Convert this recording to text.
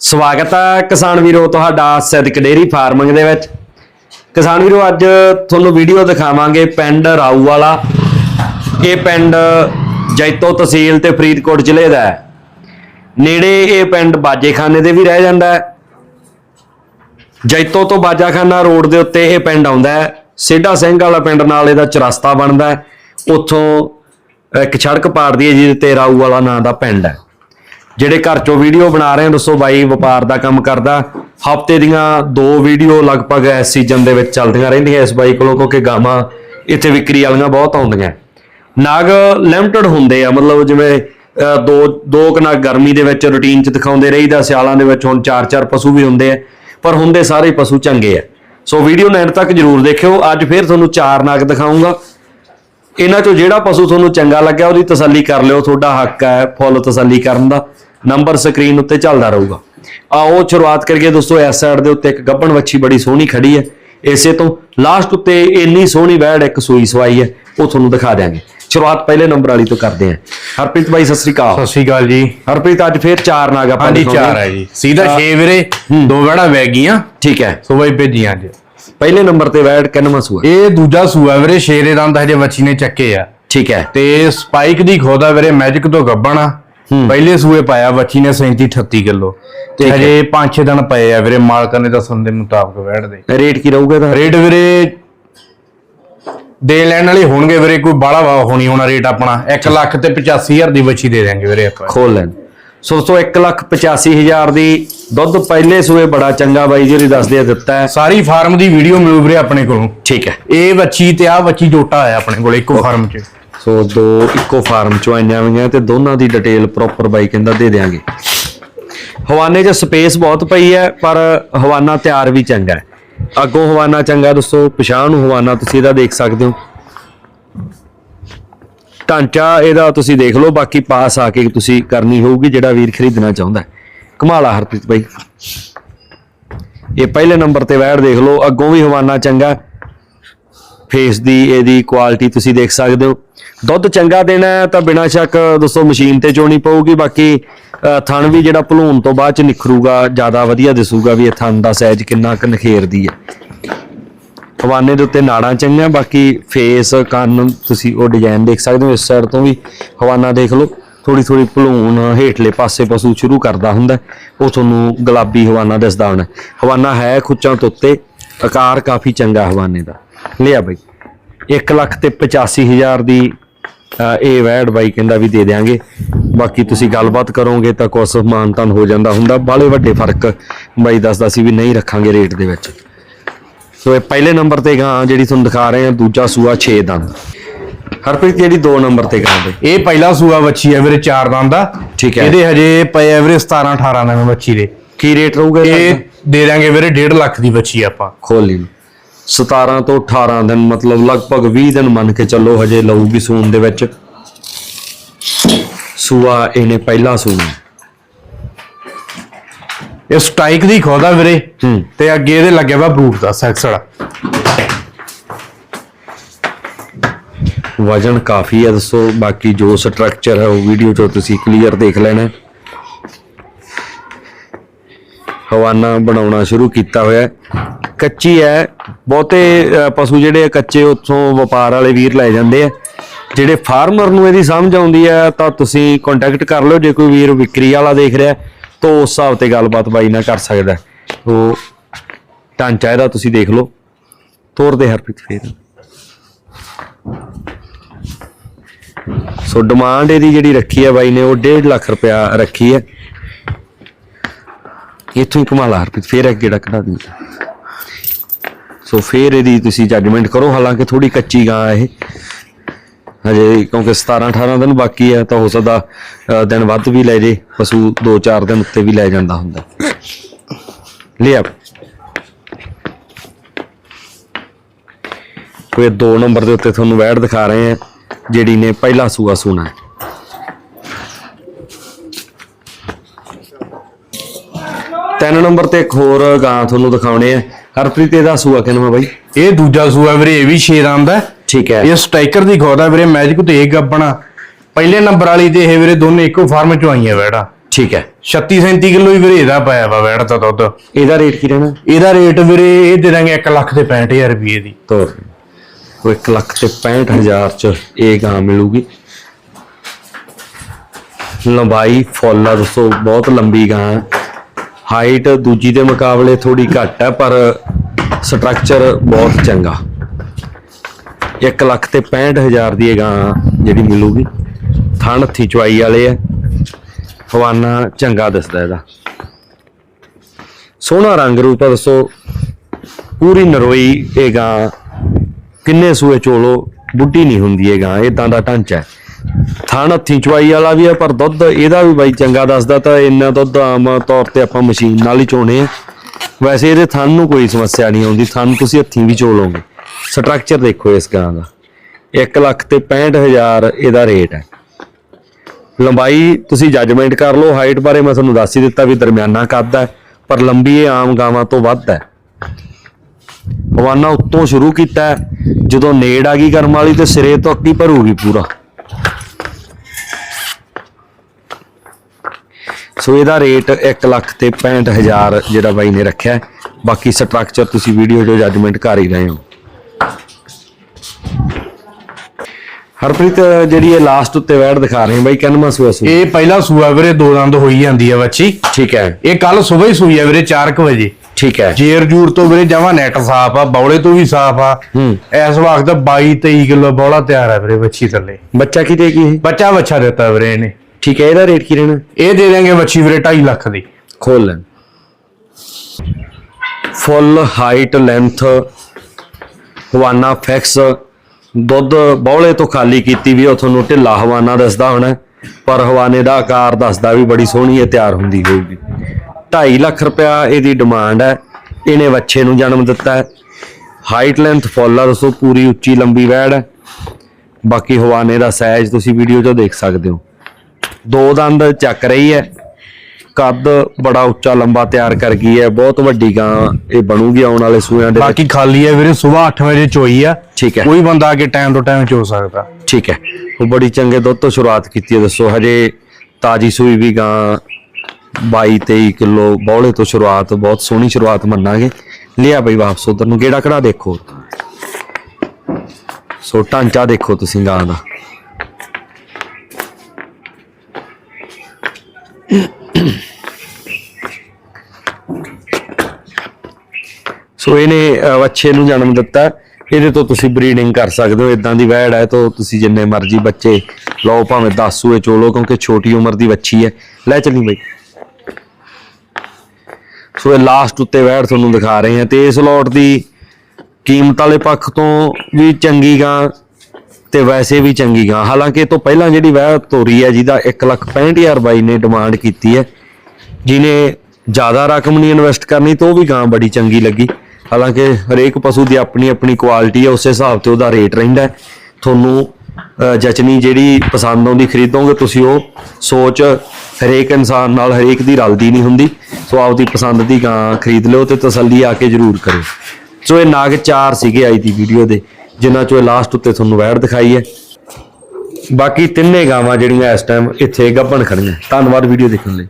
ਸਵਾਗਤ ਹੈ ਕਿਸਾਨ ਵੀਰੋ ਤੁਹਾਡਾ ਸਿੱਧਕ ਡੇਰੀ ਫਾਰਮਿੰਗ ਦੇ ਵਿੱਚ। ਕਿਸਾਨ ਵੀਰੋ, ਅੱਜ ਤੁਹਾਨੂੰ ਵੀਡੀਓ ਦਿਖਾਵਾਂਗੇ ਪਿੰਡ ਰਾਊ ਵਾਲਾ। ਇਹ ਪਿੰਡ ਜੈਤੋ ਤਹਿਸੀਲ ਤੇ ਫਰੀਦਕੋਟ ਜ਼ਿਲ੍ਹੇ ਦਾ ਹੈ। ਨੇੜੇ ਇਹ ਪਿੰਡ ਬਾਜੇਖਾਨੇ ਦੇ ਵੀ ਰਹਿ ਜਾਂਦਾ ਹੈ। ਜੈਤੋ ਤੋਂ ਬਾਜਾਖਾਨਾ ਰੋਡ ਦੇ ਉੱਤੇ ਇਹ ਪਿੰਡ ਆਉਂਦਾ ਹੈ। ਸੇਢਾ ਸਿੰਘ ਵਾਲਾ ਪਿੰਡ ਨਾਲ ਇਹਦਾ ਚਰਸਤਾ ਬਣਦਾ ਹੈ। ਉੱਥੋਂ ਇੱਕ ਸੜਕ ਪਾੜਦੀ ਹੈ ਜਿਹਦੇ ਤੇ ਰਾਊ ਵਾਲਾ ਨਾਂ ਦਾ ਪਿੰਡ ਹੈ। ਜਿਹੜੇ ਘਰ ਚੋਂ ਵੀਡੀਓ ਬਣਾ ਰਹੇ ਆ, ਦੱਸੋ ਬਾਈ ਵਪਾਰ ਦਾ ਕੰਮ ਕਰਦਾ। ਹਫ਼ਤੇ ਦੀਆਂ ਦੋ ਵੀਡੀਓ ਲਗਭਗ ਇਸ ਸੀਜ਼ਨ ਦੇ ਵਿੱਚ ਚੱਲਦੀਆਂ ਰਹਿੰਦੀਆਂ ਇਸ ਬਾਈ ਕੋਲੋਂ, ਕਿਉਂਕਿ ਗਾਵਾਂ ਇੱਥੇ ਵਿਕਰੀ ਵਾਲੀਆਂ ਬਹੁਤ ਆਉਂਦੀਆਂ। ਨਾਗ ਲਿਮਟਿਡ ਹੁੰਦੇ ਆ, ਮਤਲਬ ਜਿਵੇਂ ਦੋ ਦੋ ਕੁ ਨਾਗ ਗਰਮੀ ਦੇ ਵਿੱਚ ਰੁਟੀਨ ਚ ਦਿਖਾਉਂਦੇ ਰਹੀਦਾ, ਸਿਆਲਾਂ ਦੇ ਵਿੱਚ ਹੁਣ ਚਾਰ ਚਾਰ ਪਸ਼ੂ ਵੀ ਹੁੰਦੇ ਆ, ਪਰ ਹੁੰਦੇ ਸਾਰੇ ਪਸ਼ੂ ਚੰਗੇ ਆ। ਸੋ ਵੀਡੀਓ ਨੂੰ ਐਂਡ ਤੱਕ ਜਰੂਰ ਦੇਖਿਓ, ਅੱਜ ਫਿਰ ਤੁਹਾਨੂੰ ਚਾਰ ਨਾਗ ਦਿਖਾਉਂਗਾ। ਇਹਨਾਂ ਚੋਂ ਜਿਹੜਾ ਪਸ਼ੂ ਤੁਹਾਨੂੰ ਚੰਗਾ ਲੱਗਿਆ, ਉਹਦੀ ਤਸੱਲੀ ਕਰ ਲਿਓ, ਤੁਹਾਡਾ ਹੱਕ ਹੈ ਫੁੱਲ ਤਸੱਲੀ ਕਰਨ ਦਾ। ਨੰਬਰ ਸਕਰੀਨ ਉੱਤੇ ਚੱਲਦਾ ਰਹੂਗਾ। ਆਓ ਸ਼ੁਰੂਆਤ ਕਰੀਏ ਦੋਸਤੋ ਇਸ ਸਾਈਡ ਦੇ ਉੱਤੇ ਇੱਕ ਗੱਬਣ ਵੱਛੀ ਬੜੀ ਸੋਹਣੀ ਖੜੀ ਹੈ। ਇਸੇ ਤੋਂ ਲਾਸਟ ਉੱਤੇ ਇੰਨੀ ਸੋਹਣੀ ਵੈੜ ਇੱਕ ਸੂਈ ਸਵਾਈ ਹੈ। ਉਹ ਤੁਹਾਨੂੰ ਦਿਖਾ ਦਿਆਂਗੇ। ਸ਼ੁਰੂਆਤ ਪਹਿਲੇ ਨੰਬਰ ਵਾਲੀ ਤੋਂ ਕਰਦੇ ਹਾਂ। ਹਰਪ੍ਰੀਤ ਬਾਈ ਸਤਿ ਸ੍ਰੀ ਅਕਾਲ। ਸਤਿ ਸ਼੍ਰੀ ਅਕਾਲ ਜੀ। ਹਰਪ੍ਰੀਤ ਅੱਜ ਫੇਰ ਚਾਰ ਨਾਗ ਆਪਾਂ ਹਾਂਜੀ। ਚਾਰ ਹੈ ਜੀ। ਸਿੱਧਾ 6 ਵੀਰੇ ਦੋ ਵੜਾ ਵੈਗੀਆਂ ਠੀਕ ਹੈ। ਸੋ ਬਈ ਭੇਜੀਆਂ ਅੱਜ। ਪਹਿਲੇ ਨੰਬਰ ਤੇ ਵੈੜ ਕਿੰਨਵਾਂ ਸੂਆ? ਇਹ ਦੂਜਾ ਸੂਆ ਵੀਰੇ ਸ਼ੇਰੇ ਦੰਦ ਹਜੇ ਵੱਛੀ ਨੇ ਚੱਕੇ ਆ। ਠੀਕ ਹੈ। ਤੇ ਸਪਾਈਕ ਦੀ ਖੋਦਾ ਵੀਰੇ ਮੈਜਿਕ ਤੋਂ ਗੱਬਣਾ ਪਹਿਲੇ ਸੂਏ ਪਾਇਆ ਵੱਛੀ ਨੇ 37 38 ਕਿਲੋ। ਤੇ। ਹਜੇ 5-6 ਦਿਨ ਪਏ ਆ ਵੀਰੇ ਮਾਲਕਾਂ ਨੇ ਦੱਸਣ ਦੇ ਮੁਤਾਬਕ ਵੈੜ ਦੇ। ਰੇਟ ਕੀ ਰਹੂਗਾ ਇਹਦਾ? ਰੇਟ ਵੀਰੇ ਦੇ ਲੈਣ ਵਾਲੇ ਹੋਣਗੇ ਵੀਰੇ ਕੋਈ ਬਾਲਾ ਵਾ ਹੋਣੀ ਹੋਣਾ ਰੇਟ ਆਪਣਾ। 1 ਲੱਖ ਤੇ 85000 ਦੀ ਵੱਛੀ ਦੇ ਦੇਾਂਗੇ ਵੀਰੇ ਆਪਾਂ। ਖੋਲ ਲੈਣ। ਸੋ ਦੋਸਤੋ 185000 ਦੀ ਦੁੱਧ ਪਹਿਲੇ ਸੂਏ ਬੜਾ ਚੰਗਾ ਬਾਈ ਜੀ ਦੱਸਦੇ ਆ ਦਿੱਤਾ ਸਾਰੀ ਫਾਰਮ ਦੀ ਵੀਡੀਓ ਮਿਲੂ ਵੀਰੇ ਆਪਣੇ ਕੋਲੋਂ। ਠੀਕ ਹੈ। ਇਹ ਵੱਛੀ ਤੇ ਆ ਵੱਛੀ ਜੋਟਾ ਆਇਆ ਆਪਣੇ ਕੋਲ ਇੱਕੋ ਫਾਰਮ 'ਚ। ਸੋ ਦੋ ਇੱਕੋ ਫਾਰਮ ਚੋਂ ਆਈਆਂ ਹੋਈਆਂ ਤੇ ਦੋਨਾਂ ਦੀ ਡਿਟੇਲ ਪ੍ਰੋਪਰ ਬਾਈ ਕਹਿੰਦਾ ਦੇ ਦੇਾਂਗੇ ਹਵਾਨੇ 'ਚ ਸਪੇਸ ਬਹੁਤ ਪਈ ਹੈ, ਪਰ ਹਵਾਨਾ ਤਿਆਰ ਵੀ ਚੰਗਾ ਹੈ। ਅੱਗੋਂ ਹਵਾਨਾ ਚੰਗਾ ਦੋਸਤੋ ਪਛਾਣ ਨੂੰ ਹਵਾਨਾ ਤੁਸੀਂ ਇਹਦਾ ਦੇਖ ਸਕਦੇ ਹੋ। ਢਾਂਚਾ ਇਹਦਾ ਤੁਸੀਂ ਦੇਖ ਲਓ, ਬਾਕੀ ਪਾਸ ਆ ਕੇ ਤੁਸੀਂ ਕਰਨੀ ਹੋਊਗੀ ਜਿਹੜਾ ਵੀਰ ਖਰੀਦਣਾ ਚਾਹੁੰਦਾ ਹੈ। ਕਮਾਲਾ ਹਰਪ੍ਰੀਤ ਬਾਈ। ਇਹ ਪਹਿਲੇ ਨੰਬਰ ਤੇ ਵੈੜ ਦੇਖ ਲਓ, ਅੱਗੋਂ ਵੀ ਹਵਾਨਾ ਚੰਗਾ ਫੇਸ ਦੀ, ਇਹਦੀ ਕੁਆਲਿਟੀ ਤੁਸੀਂ ਦੇਖ ਸਕਦੇ ਹੋ। ਦੁੱਧ ਚੰਗਾ ਦੇਣਾ ਤਾਂ ਬਿਨਾਂ ਸ਼ੱਕ ਦੋਸਤੋ ਮਸ਼ੀਨ ਤੇ ਚੋਣੀ ਪਊਗੀ ਬਾਕੀ ਅ, ਥਣ ਵੀ ਜਿਹੜਾ ਭਲੂਣ ਤੋਂ ਬਾਅਦ ਚ ਨਿਖਰੂਗਾ ਜ਼ਿਆਦਾ ਵਧੀਆ ਦਿਸੂਗਾ ਵੀ ਇਹ ਥਣ ਦਾ ਸਾਈਜ਼ ਕਿੰਨਾ ਕੁ ਨਖੇਰਦੀ ਹੈ। ਹਵਾਨੇ ਦੇ ਉੱਤੇ ਨਾੜਾਂ ਚੰਗੀਆਂ ਬਾਕੀ ਫੇਸ ਕੰਨ ਤੁਸੀਂ ਉਹ ਡਿਜ਼ਾਈਨ ਦੇਖ ਸਕਦੇ ਹੋ ਇਸ ਸਾਈਡ ਤੋਂ ਵੀ ਹਵਾਨਾ ਦੇਖ ਲਓ। ਥੋੜੀ ਥੋੜੀ ਭਲੂਣ ਹੇਠਲੇ ਪਾਸੇ ਪਸ਼ੂ ਸ਼ੁਰੂ ਕਰਦਾ ਹੁੰਦਾ ਉਹ ਤੁਹਾਨੂੰ ਗੁਲਾਬੀ ਹਵਾਨਾ ਦਿਸਦਾ ਹੋਣਾ ਹਵਾਨਾ ਹੈ ਖੁੱਚਾਂ ਤੋਂ ਉੱਤੇ ਆਕਾਰ ਕਾਫੀ ਚੰਗਾ ਹਵਾਨੇ ਦਾ। ਲਿਆ ਬਈ 1 ਲੱਖ ਤੇ 85000 ਦੀ ਇਹ ਵੈੜ ਬਾਈ ਕਹਿੰਦਾ ਵੀ ਦੇ ਦੇਾਂਗੇ ਬਾਕੀ ਤੁਸੀਂ ਗੱਲਬਾਤ ਕਰੋਗੇ ਤਾਂ ਕੁਛ ਮਾਨਤਨ ਹੋ ਜਾਂਦਾ ਹੁੰਦਾ ਬਾਲੇ ਵੱਡੇ ਫ਼ਰਕ ਬਾਈ ਦੱਸਦਾ ਸੀ ਵੀ ਨਹੀਂ ਰੱਖਾਂਗੇ ਰੇਟ ਦੇ ਵਿੱਚ। ਸੋ ਇਹ ਪਹਿਲੇ ਨੰਬਰ ਤੇ ਗਾਂ ਜਿਹੜੀ ਤੁਹਾਨੂੰ ਦਿਖਾ ਰਹੇ ਆ ਦੂਜਾ ਸੂਆ 6 ਦੰਦ। ਹਰਪ੍ਰੀਤ ਜਿਹੜੀ 2 ਨੰਬਰ ਤੇ ਗਾਂ ਬਈ। ਇਹ ਪਹਿਲਾ ਸੂਆ ਵੱਛੀ ਹੈ ਵੀਰੇ ਚਾਰ ਦੰਦ ਦਾ ਠੀਕ ਹੈ। ਇਹਦੇ ਹਜੇ ਪਏ ਆ ਵੀਰੇ 17 18 ਦਿਨ ਵੱਛੀ ਦੇ। ਕੀ ਰੇਟ ਰਹੂਗਾ ਇਹ? ਦੇ ਦਾਂਗੇ ਵੀਰੇ 1.5 ਲੱਖ ਦੀ ਵੱਛੀ ਆਪਾਂ। ਖੋਲ ਲਈ। 17 ਤੋਂ 18 ਦਿਨ ਮਤਲਬ ਲਗਭਗ 20 ਦਿਨ ਮੰਨ ਕੇ ਚੱਲੋ ਹਜੇ ਲਊਗੀ ਸੂਨ ਦੇ ਵਿੱਚ। ਸੂਆ ਇਹਨੇ ਪਹਿਲਾ ਸੂਣਾ। ਇਹ ਸਟਾਈਕ ਦੀ ਖੋਦਾ ਵੀਰੇ। ਹੂੰ। ਤੇ ਅੱਗੇ ਇਹਦੇ ਲੱਗਿਆ ਵਾ ਬਰੂਟ ਦਾ ਸੈਕਸੜ ਵਜਨ ਕਾਫੀ ਹੈ ਦੱਸੋ ਬਾਕੀ ਜੋ ਸਟਰਕਚਰ ਹੈ ਉਹ ਵੀਡੀਓ ਤੋਂ ਤੁਸੀਂ ਕਲੀਅਰ ਦੇਖ ਲੈਣਾ। ਹੈ। ਹਵਾਨਾ ਬਣਾਉਣਾ ਸ਼ੁਰੂ ਕੀਤਾ ਹੋਇਆ। ਹੈ ਕੱਚੀ ਹੈ। ਬਹੁਤੇ ਪਸ਼ੂ ਜਿਹੜੇ ਆ, ਕੱਚੇ ਉੱਥੋਂ ਵਪਾਰ ਵਾਲੇ ਵੀਰ ਲੈ ਜਾਂਦੇ ਆ। ਜਿਹੜੇ ਫਾਰਮਰ ਨੂੰ ਇਹਦੀ ਸਮਝ ਆਉਂਦੀ ਹੈ ਤਾਂ ਤੁਸੀਂ ਕੰਟੈਕਟ ਕਰ ਲਿਓ। ਜੇ ਕੋਈ ਵੀਰ ਵਿਕਰੀ ਵਾਲਾ ਦੇਖ ਰਿਹਾ, ਤਾਂ ਉਸ ਹਿਸਾਬ ਤੇ ਗੱਲਬਾਤ ਬਾਈ ਨਾਲ ਕਰ ਸਕਦਾ। ਹੈ। ਉਹ ਢਾਂਚਾ ਇਹਦਾ ਤੁਸੀਂ ਦੇਖ ਲਓ। ਤੋਰਦੇ ਹਰਪ੍ਰੀਤ ਫੇਰ। ਸੋ ਡਿਮਾਂਡ ਇਹਦੀ ਜਿਹੜੀ ਰੱਖੀ ਹੈ ਬਾਈ ਨੇ, ਉਹ 1.5 ਲੱਖ ਰੁਪਇਆ ਰੱਖੀ ਹੈ ਇੱਥੋਂ ਹੀ ਕਮਾਲਾ ਹਰਪ੍ਰੀਤ, ਫੇਰ ਇੱਕ ਗੇੜਾ ਕਢਾ ਦਿੰਦਾ। ਸੋ ਫਿਰ ਇਹਦੀ ਤੁਸੀਂ ਜੱਜਮੈਂਟ ਕਰੋ, ਹਾਲਾਂਕਿ ਥੋੜੀ ਕੱਚੀ ਗਾਂ ਇਹ। ਹਜੇ ਕਿਉਂਕਿ 17 18 ਦਿਨ ਬਾਕੀ ਹੈ ਤਾਂ ਹੋ ਸਕਦਾ ਦਿਨ ਵੱਧ ਵੀ ਲੈ ਜੇ, ਪਸ਼ੂ 2-4 ਦਿਨ ਉੱਤੇ ਵੀ ਲੈ ਜਾਂਦਾ ਹੁੰਦਾ। ਲਿਆ ਕੋਈ ਦੋ ਨੰਬਰ ਦੇ ਉੱਤੇ ਤੁਹਾਨੂੰ ਵੈੜ ਦਿਖਾ ਰਹੇ ਆ, ਜਿਹੜੀ ਨੇ ਪਹਿਲਾ ਸੂਆ ਸੂਣਾ ਤਿੰਨ ਨੰਬਰ ਤੇ ਇੱਕ ਹੋਰ ਗਾਂ ਤੁਹਾਨੂੰ ਦਿਖਾਉਣੇ ਆ। ਹਰਪ੍ਰੀਤ ਇਹਦਾ ਸੂਆ ਕਿਨਵਾ ਬਾਈ? ਇਹ ਦੂਜਾ ਸੂਆ ਵੀਰੇ ਇਹ ਵੀ ਦੰਦ ਹੈ ਠੀਕ ਹੈ। ਇਹ ਸਟਾਈਕਰ ਦੀ ਖੋਦਾ ਵੀਰੇ ਮੈਜਿਕ ਤੇ ਇੱਕ ਆਪਣਾ ਪਹਿਲੇ ਨੰਬਰ ਵਾਲੀ ਤੇ ਇਹ ਵੀਰੇ ਦੋਨੇ ਇੱਕੋ ਫਾਰਮ ਚੋਂ ਆਈਆਂ ਵੈੜਾ। ਠੀਕ ਹੈ। 36 37 ਕਿਲੋ ਹੀ ਵੀਰੇ ਇਹਦਾ ਪਾਇਆ ਵਾ ਵੈੜ ਦਾ ਦੁੱਧ। ਇਹਦਾ ਰੇਟ ਕੀ ਰਹਿਣਾ? ਇਹਦਾ ਰੇਟ ਵੀਰੇ ਇਹ ਦੇ ਦਾਂਗੇ 1 ਲੱਖ ਤੇ 65000 ਰੁਪਏ ਦੀ। ਤੋਰ। ਉਹ 1 ਲੱਖ ਤੇ 65000 ਚ ਇਹ ਗਾਂ ਮਿਲੂਗੀ। ਲੰਬਾਈ ਫੁੱਲ ਆ ਦੋਸਤੋ ਬਹੁਤ ਲੰਬੀ ਗਾਂ ਹਾਈਟ ਦੂਜੀ ਦੇ ਮੁਕਾਬਲੇ ਥੋੜੀ ਘੱਟ ਹੈ, ਪਰ ਸਟਰਕਚਰ ਬਹੁਤ ਚੰਗਾ। 1 ਲੱਖ ਤੇ 65000 ਦੀ ਇਹ ਗਾਂ ਜਿਹੜੀ ਮਿਲੂਗੀ, ਥਣ ਹੱਥੀ ਚਵਾਈ ਵਾਲੇ ਆ। ਹਵਾਨਾ ਚੰਗਾ ਦਿਸਦਾ ਇਹਦਾ। ਸੋਹਣਾ ਰੰਗ ਰੂਪ ਆ ਦੱਸੋ, ਪੂਰੀ ਨਰੋਈ ਇਹ ਗਾਂ ਕਿੰਨੇ ਸੂਏ ਚੋਲੋ, ਬੁੱਢੀ ਨਹੀਂ ਹੁੰਦੀ ਇਹ ਗਾਂ ਇਦਾਂ ਦਾ ਢਾਂਚਾ ਹੈ। ਥਣ ਹੱਥੀ ਚਵਾਈ ਵਾਲਾ ਵੀ ਹੈ ਪਰ ਦੁੱਧ ਇਹਦਾ ਵੀ ਬਾਈ ਚੰਗਾ ਦੱਸਦਾ ਤਾਂ ਇੰਨਾ ਦੁੱਧ ਆਮ ਤੌਰ ਤੇ ਆਪਾਂ ਮਸ਼ੀਨ ਨਾਲ ਹੀ ਚੋਣੇ ਆ। ਵੈਸੇ ਇਹਦੇ ਥਣ ਨੂੰ ਕੋਈ ਸਮੱਸਿਆ ਨਹੀਂ ਆਉਂਦੀ, ਥਣ ਤੁਸੀਂ ਹੱਥੀਂ ਵੀ ਚੋ ਲਓਗੇ। ਸਟਰਕਚਰ ਦੇਖੋ ਇਸ ਗਾਂ ਦਾ। 1 ਲੱਖ ਤੇ 65000 ਇਹਦਾ ਰੇਟ ਹੈ। ਲੰਬਾਈ ਤੁਸੀਂ ਜੱਜਮੈਂਟ ਕਰ ਲਓ ਹਾਈਟ ਬਾਰੇ ਮੈਂ ਤੁਹਾਨੂੰ ਦੱਸ ਹੀ ਦਿੱਤਾ ਵੀ ਦਰਮਿਆਨਾ ਕੱਦ ਹੈ, ਪਰ ਲੰਬੀ ਇਹ ਆਮ ਗਾਵਾਂ ਤੋਂ ਵੱਧ ਹੈ। ਹਵਾਨਾ ਉੱਤੋਂ ਸ਼ੁਰੂ ਕੀਤਾ ਜਦੋਂ ਨੇੜ ਆ ਗਈ ਕਰਮ ਵਾਲੀ ਤੇ ਸਿਰੇ ਤੋਂ ਅੱਗੀ ਭਰੂਗੀ ਪੂਰਾ। ਸੋ ਇਹਦਾ ਰੇਟ 1 ਲੱਖ ਤੇ 65000 ਜਿਹੜਾ ਬਾਈ ਨੇ ਰੱਖਿਆ ਹੈ। ਬਾਕੀ ਸਟਰਕਚਰ ਤੁਸੀਂ ਵੀਡੀਓ ਜੋ ਜੱਜਮੈਂਟ ਕਰ ਹੀ ਰਹੇ ਹੋ। ਹਰਪ੍ਰੀਤ ਜਿਹੜੀ ਇਹ ਲਾਸਟ ਉੱਤੇ ਵੈੜ ਦਿਖਾ ਰਹੇ ਹਾਂ ਬਾਈ ਕਿੰਨਵਾਂ ਸੂਆ ਸੂ ਇਹ ਪਹਿਲਾ ਸੂਆ ਵੀਰੇ ਦੋ ਦੰਦ ਹੋਈ ਜਾਂਦੀ ਆ ਬੱਚੀ। ਠੀਕ ਹੈ। ਇਹ ਕੱਲ ਸਵੇਰ ਹੀ ਸੂਈ ਆ ਵੀਰੇ 4:00 ਵਜੇ। ਠੀਕ ਹੈ। ਜੇਰ ਜੂਰ ਤੋਂ ਵੀਰੇ ਜਮਾ ਨੈਟ ਸਾਫ਼ ਆ ਬੌਲੇ ਤੋਂ ਵੀ ਸਾਫ਼ ਆ। ਹੂੰ। ਇਸ ਵਕਤ 22 23 ਕਿਲੋ ਬੌਲਾ ਤਿਆਰ ਆ ਵੀਰੇ ਬੱਚੀ ਥੱਲੇ। ਬੱਚਾ ਕੀ ਦੇਗੀ ਇਹ ਬੱਚਾ ਬੱਚਾ ਦਿੱਤਾ ਵੀਰੇ ਇਹਨੇ। ਠੀਕ ਹੈ ਇਹਦਾ ਰੇਟ ਕੀ ਰਹਿਣਾ? ਇਹ ਦੇ ਦੇਂਗੇ ਬੱਚੀ ਵੀਰੇ 2.5 ਲੱਖ ਦੀ। ਖੋਲ ਲੈਣ ਫੁੱਲ ਹਾਈਟ ਲੈਂਥ ਹਵਾਨਾ ਫਿਕਸ ਦੁੱਧ ਬੌਲੇ ਤੋਂ ਖਾਲੀ ਕੀਤੀ ਵੀ ਉਹ ਤੁਹਾਨੂੰ ਢਿੱਲਾ ਹਵਾਨਾ ਦੱਸਦਾ ਹੋਣਾ। ਪਰ ਹਵਾਨੇ ਦਾ ਆਕਾਰ ਦੱਸਦਾ ਵੀ ਬੜੀ ਸੋਹਣੀ ਇਹ ਤਿਆਰ ਹੁੰਦੀ ਹੋਊਗੀ। 2.5 ਲੱਖ ਰੁਪਇਆ ਇਹਦੀ ਡਿਮਾਂਡ ਹੈ। ਇਹਨੇ ਬੱਚੇ ਨੂੰ ਜਨਮ ਦਿੱਤਾ ਹੈ। ਹਾਈਟ ਲੈਂਥ ਫੁੱਲ ਆ ਦੱਸੋ ਪੂਰੀ ਉੱਚੀ ਲੰਬੀ ਵੈੜ ਹੈ। ਬਾਕੀ ਹਵਾਨੇ ਦਾ ਸਾਈਜ਼ ਤੁਸੀਂ ਵੀਡੀਓ 'ਚੋਂ ਦੇਖ ਸਕਦੇ ਹੋ। ਦੋ ਦੰਦ ਚੱਕ ਰਹੀ ਹੈ। ਕੱਦ ਬੜਾ ਉੱਚਾ ਲੰਬਾ ਤਿਆਰ ਕਰ ਗਈ ਹੈ। ਬਹੁਤ ਵੱਡੀ ਗਾਂ ਇਹ ਬਣੂਗੀ ਆਉਣ ਵਾਲੇ ਸੂਆਂ ਦੇ ਬਾਕੀ ਖਾਲੀ ਆ ਵੀਰੇ ਸਵੇਰ 8 ਵਜੇ ਚੋਈ ਆ ਠੀਕ ਹੈ। ਕੋਈ ਬੰਦਾ ਆ ਕੇ ਟਾਈਮ ਤੋਂ ਟਾਈਮ ਚੋ ਸਕਦਾ। ਠੀਕ ਹੈ। ਉਹ ਬੜੀ ਚੰਗੇ ਦੁੱਧ ਤੋਂ ਸ਼ੁਰੂਆਤ ਕੀਤੀ ਹੈ ਦੱਸੋ। ਹਜੇ ਤਾਜੀ ਸੂਈ ਵੀ ਗਾਂ 22 23 ਕਿਲੋ ਬੌਲੇ ਤੋਂ ਸ਼ੁਰੂਆਤ ਬਹੁਤ ਸੋਹਣੀ ਸ਼ੁਰੂਆਤ ਮੰਨਾਂਗੇ। ਲਿਆ ਬਈ ਵਾਪਸ ਉਧਰ ਨੂੰ ਕਿਹੜਾ ਕਿਹੜਾ ਦੇਖੋ। ਸੋ ਢਾਂਚਾ ਦੇਖੋ ਤੁਸੀਂ ਗਾਂ ਦਾ। ਸੋ ਇਹਨੇ ਅਹ, ਨੂੰ ਜਨਮ ਦਿੱਤਾ। ਇਹਦੇ ਤੋਂ ਤੁਸੀਂ ਬਰੀਡਿੰਗ ਕਰ ਸਕਦੇ ਹੋ। ਇਦਾਂ ਦੀ ਵੈੜ ਹੈ ਤਾਂ ਤੁਸੀਂ ਜਿੰਨੇ ਮਰਜ਼ੀ ਬੱਚੇ ਲਓ ਭਾਵੇਂ 10 ਸੂਏ ਚੋਲੋ ਕਿਉਂਕਿ ਛੋਟੀ ਉਮਰ ਦੀ ਵੱਛੀ ਹੈ। ਲੈ ਚੱਲੀ ਬਈ। ਸੋ ਇਹ ਲਾਸਟ ਉੱਤੇ ਵੈੜ ਤੁਹਾਨੂੰ ਦਿਖਾ ਰਹੇ ਹਾਂ ਤੇ ਇਸ ਲੋਟ ਦੀ ਕੀਮਤ ਵਾਲੇ ਪੱਖ ਤੋਂ ਵੀ ਚੰਗੀ ਗਾਂ ਤੇ ਵੈਸੇ ਵੀ ਚੰਗੀ ਗਾਂ ਹਾਲਾਂਕਿ ਇਹ ਤੋਂ ਪਹਿਲਾਂ ਜਿਹੜੀ ਵਹਿ ਤੋਰੀ ਹੈ, ਜਿਹਦਾ 165000 ਬਾਈ ਨੇ ਡਿਮਾਂਡ ਕੀਤੀ ਹੈ, ਜਿਹਨੇ ਜ਼ਿਆਦਾ ਰਕਮ ਨਹੀਂ ਇਨਵੈਸਟ ਕਰਨੀ, ਤਾਂ ਉਹ ਵੀ ਗਾਂ ਬੜੀ ਚੰਗੀ ਲੱਗੀ। ਹਾਲਾਂਕਿ ਹਰੇਕ ਪਸ਼ੂ ਦੀ ਆਪਣੀ ਆਪਣੀ ਕੁਆਲਿਟੀ ਹੈ ਉਸੇ ਹਿਸਾਬ ਤੇ ਉਹਦਾ ਰੇਟ ਰਹਿੰਦਾ ਤੁਹਾਨੂੰ ਜਚਨੀ ਜਿਹੜੀ ਪਸੰਦ ਆਉਂਦੀ, ਖਰੀਦੋਗੇ ਤੁਸੀਂ, ਉਹ ਸੋਚ ਹਰੇਕ ਇਨਸਾਨ ਨਾਲ ਹਰੇਕ ਦੀ ਰਲਦੀ ਨਹੀਂ ਹੁੰਦੀ। ਸੋ ਆਪਦੀ ਪਸੰਦ ਦੀ ਗਾਂ ਖਰੀਦ ਲਿਓ ਤੇ ਤਸੱਲੀ ਆ ਕੇ ਜ਼ਰੂਰ ਕਰਿਓ। ਸੋ ਇਹ ਨਾਗ ਚਾਰ ਸੀਗੇ ਅੱਜ ਦੀ ਵੀਡੀਓ ਦੇ। ਜਿਨ੍ਹਾਂ ਚੋਂ ਲਾਸਟ ਉੱਤੇ ਤੁਹਾਨੂੰ ਵੈੜ ਦਿਖਾਈ ਹੈ। ਬਾਕੀ ਤਿੰਨੇ ਗਾਵਾਂ ਜਿਹੜੀਆਂ ਇਸ ਟਾਈਮ ਇੱਥੇ ਗੱਭਣ ਖੜੀਆਂ। ਧੰਨਵਾਦ ਵੀਡੀਓ ਦੇਖਣ ਲਈ।